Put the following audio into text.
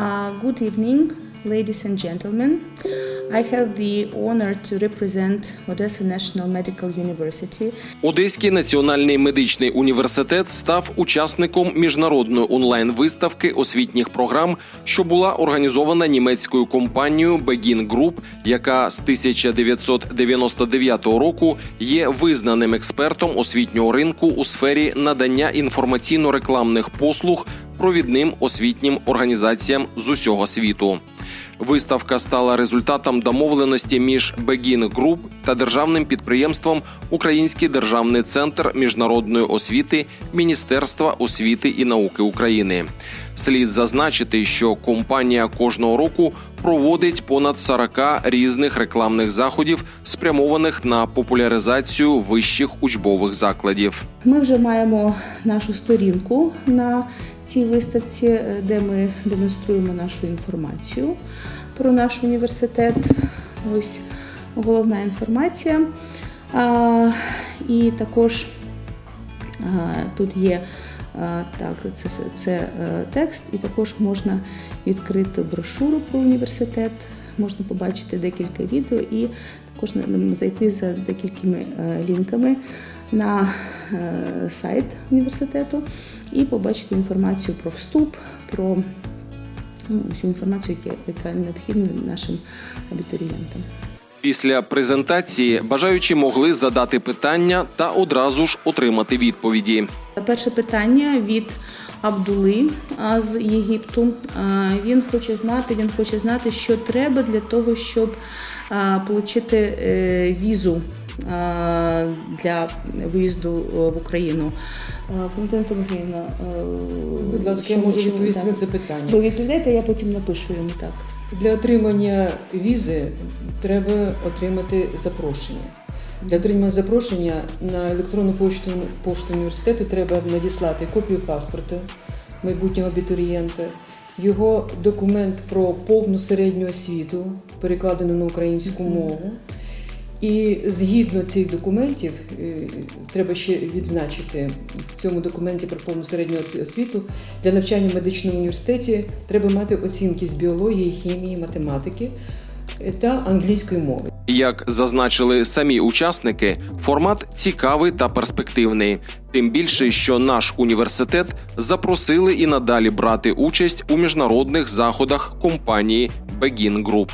Uh, good evening, ladies and gentlemen. I have the honor to represent Odessa National Medical University. Одеський національний медичний університет став учасником міжнародної онлайн-виставки освітніх програм, що була організована німецькою компанією Begin Group, яка з 1999 року є визнаним експертом освітнього ринку у сфері надання інформаційно-рекламних послуг провідним освітнім організаціям з усього світу. Виставка стала результатом домовленості між Begin Group та державним підприємством Український державний центр міжнародної освіти Міністерства освіти і науки України. Слід зазначити, що компанія кожного року проводить понад 40 різних рекламних заходів, спрямованих на популяризацію вищих учбових закладів. Ми вже маємо нашу сторінку на цій виставці, е, де ми демонструємо нашу інформацію про наш університет. Ось головна інформація. І також тут є так, це, це, це е, текст, і також можна відкрити брошуру про університет. Можна побачити декілька відео і також зайти за декількими е, лінками на е, сайт університету і побачити інформацію про вступ, про ну, всю інформацію, яка, необхідна нашим абітурієнтам. Після презентації бажаючі могли задати питання та одразу ж отримати відповіді. Перше питання від Абдули з Єгипту. Він хоче знати, він хоче знати, що треба для того, щоб отримати е, візу для виїзду е, в Україну. Валентина Тимофіївна, е, Будь ласка, я можу відповісти на це питання. Ви відповідаєте, я потім напишу йому так. Для отримання візи треба отримати запрошення. Для отримання запрошення на електронну пошту, пошту університету треба надіслати копію паспорту майбутнього абітурієнта, його документ про повну середню освіту, перекладену на українську мову. І згідно цих документів, е, треба ще відзначити в цьому документі про повну середню освіту для навчання в медичному університеті треба мати оцінки з біології, хімії, математики е, та англійської мови. Як зазначили самі учасники, формат цікавий та перспективний. Тим більше, що наш університет запросили і надалі брати участь у міжнародних заходах компанії Begin Group.